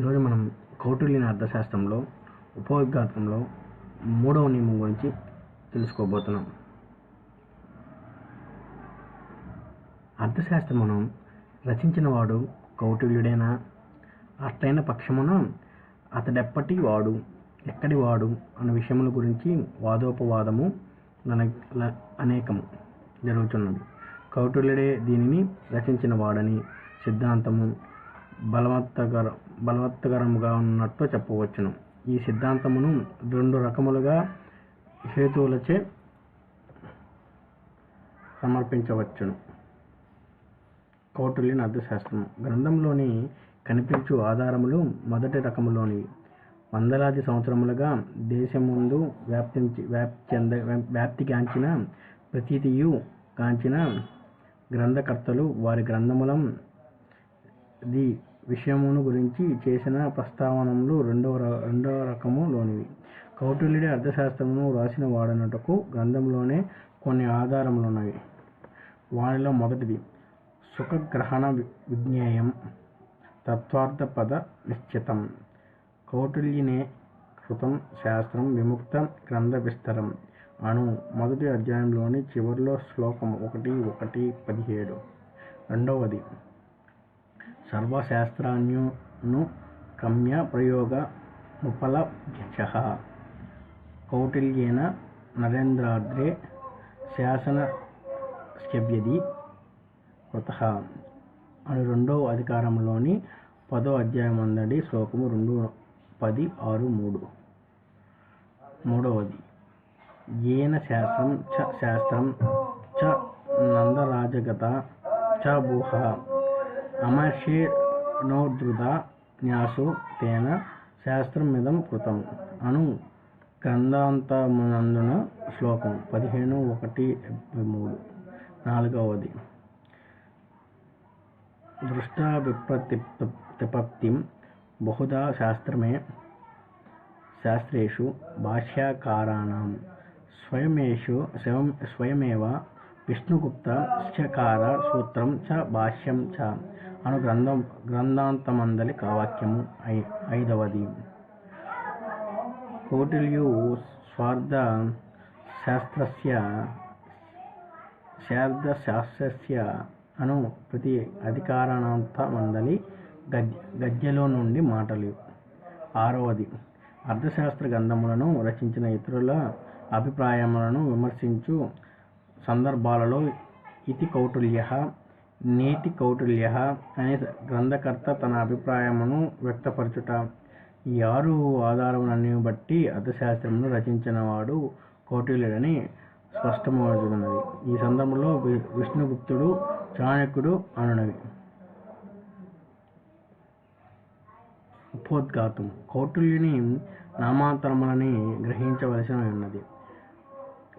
ఈరోజు మనం కౌటిల్యుని అర్థశాస్త్రంలో ఉపవిఘాతంలో మూడవ నియమం గురించి తెలుసుకోబోతున్నాం. అర్థశాస్త్రమును రచించిన వాడు కౌటిల్యుడేనా? అట్లైన పక్షమున అతడెప్పటి వాడు ఎక్కడి వాడు అనే విషయముల గురించి వాదోపవాదము నన- అనేకము జరుగుతున్నది కౌటిల్యుడే దీనిని రచించిన వాడని సిద్ధాంతము బలవత్తకర బలవత్తకరముగా ఉన్నట్టు చెప్పవచ్చును. ఈ సిద్ధాంతమును రెండు రకములుగా హేతువులచే సమర్పించవచ్చును. కౌటుల్యన అర్థశాస్త్రం గ్రంథంలోని కనిపించు ఆధారములు మొదటి రకములోని. వందలాది సంవత్సరములుగా దేశం ముందు వ్యాప్తించి వ్యాప్తి చెంద వ్యాప్తిగాంచిన ప్రతీతియు కాంచిన గ్రంథకర్తలు వారి గ్రంథములం ది విషయమును గురించి చేసిన ప్రస్తావనలు రెండవ ర- రెండవ రకములోనివి. కౌటిల్యుడి అర్థశాస్త్రమును వ్రాసిన వాడనటకు గ్రంథంలోనే కొన్ని ఆధారములున్నవి. వానిలో మొదటిది సుఖగ్రహణ విజ్ఞేయం తత్వార్థ పద నిశ్చితం. కౌటిల్యనే కృతం శాస్త్రం విముక్త గ్రంథ విస్తరం. అను మొదటి అధ్యాయంలోని చివరిలో శ్లోకం ఒకటి ఒకటి పదిహేడు. రెండవది సర్వశాస్త్రాన్యును కమ్య ప్రయోగ ఉపలభ్యచ కౌటిల్యేన నరేంద్రాద్రే శాసన స్యవ్యది కృత. అని రెండవ అధికారంలోని పదో అధ్యాయం అందడి శ్లోకము రెండు పది ఆరు మూడు. మూడవది. ఏన శాస్త్రం చ శాస్త్రం చ నందరాజగత చ భూహ అమర్షేణోద్ధృత న్యాసు తేన శాస్త్రమిదం కృతం. అను గ్రంథాంతమునందున శ్లోకం పదిహేను ఒకటి డెబ్బై మూడు. నాలుగవది. దృష్టాభిప్రతిపత్తిం బహుధా శాస్త్రమే శాస్త్రేషు భాష్యాకారాణం. స్వయమేషు స్వయం స్వయమేవ విష్ణుగుప్త సూత్రం చ భాష్యం చ. అను గ్రంథం గ్రంథాంతమందలి వాక్యము ఐ ఐదవది. కౌటిల్యు స్వార్థ శాస్త్రస్య శాస్త్రస్య అను ప్రతి అధికారాంత మందలి గద్య గద్యలో నుండి మాటలు. ఆరవది. అర్థశాస్త్ర గ్రంథములను రచించిన ఇతరుల అభిప్రాయములను విమర్శించు సందర్భాలలో ఇతి కౌటుల్య నీతి కౌటిల్య అనే గ్రంథకర్త తన అభిప్రాయమును వ్యక్తపరచుట. ఈ ఆరు ఆధారములన్నీ బట్టి అర్థశాస్త్రమును రచించినవాడు కౌటిల్యుడని స్పష్టమవుతున్నది. ఈ సందర్భంలో విష్ణుగుప్తుడు చాణక్యుడు అనునవి. ఉపోద్ఘాతం. కౌటిల్యుని నామాంతరములని గ్రహించవలసిన ఉన్నది.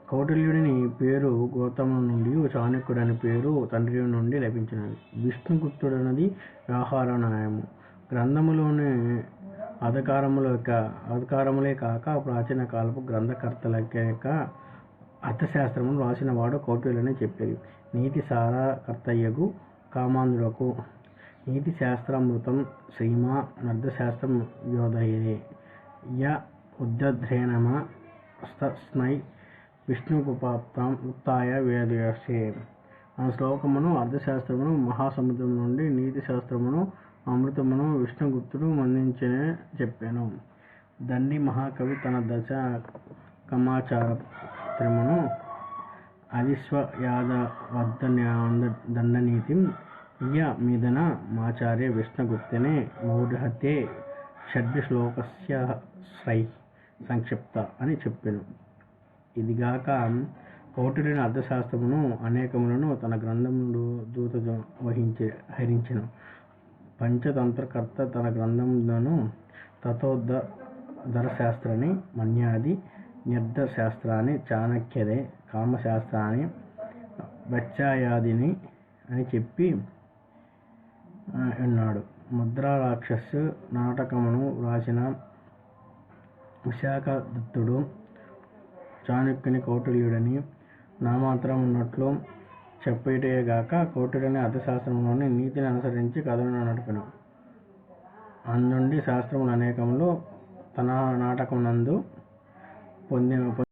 కౌటిల్యుడిని పేరు గౌతము నుండి చాణక్యుడని పేరు తండ్రి నుండి లభించినది. విష్ణుగుప్తుడన్నది వ్యవహార న్యాయము గ్రంథములోని అధికారముల యొక్క అధికారములే కాక ప్రాచీన కాలపు గ్రంథకర్తల యొక్క అర్థశాస్త్రమును రాసిన వాడు కౌటిల్యుడని చెప్పేది. నీతి సారా కర్తయ్యగు కామాంధులకు నీతి శాస్త్రామృతం శ్రీమా అర్థశాస్త్రం యోధయే. య ఉద్దధ్రేనమ స్నై విష్ణుగుప్తాం ఉత్తాయ వేదయసే ఆ శ్లోకమును అర్థశాస్త్రమును మహాసముద్రం నుండి నీతి శాస్త్రమును అమృతమును విష్ణుగుప్తుడు మందించనే చెప్పాను. దండి మహాకవి తన దశ కమాచారమును అవిశ్వయాద వద్ద ఇయ మీదన మాచార్య విష్ణుగుప్తనే మూఢతే షడ్శ్లోకస్య శ్రై సంక్షిప్త అని చెప్పాను. ఇదిగాక కౌటిల్యుని అర్థశాస్త్రమును అనేకములను తన గ్రంథములు దూత వహించే హరించెను. పంచతంత్రకర్త తన గ్రంథములను తథోద్ధ ధరశాస్త్రాన్ని మన్యాది నిర్ధశాస్త్రాన్ని చాణక్యదే కామశాస్త్రాన్ని బచ్చాయాదిని అని చెప్పి అన్నాడు. ఉన్నాడు రాక్షసు నాటకమును వ్రాసిన విశాఖ దత్తుడు చాణక్యుని కౌటిల్యుడని నామాత్రం ఉన్నట్లు చెప్పేటేగాక కౌటిల్యుని అర్థశాస్త్రంలోని నీతిని అనుసరించి కథలను నడిపెను. అందుండి శాస్త్రములు అనేకములు తన నాటకమునందు పొంది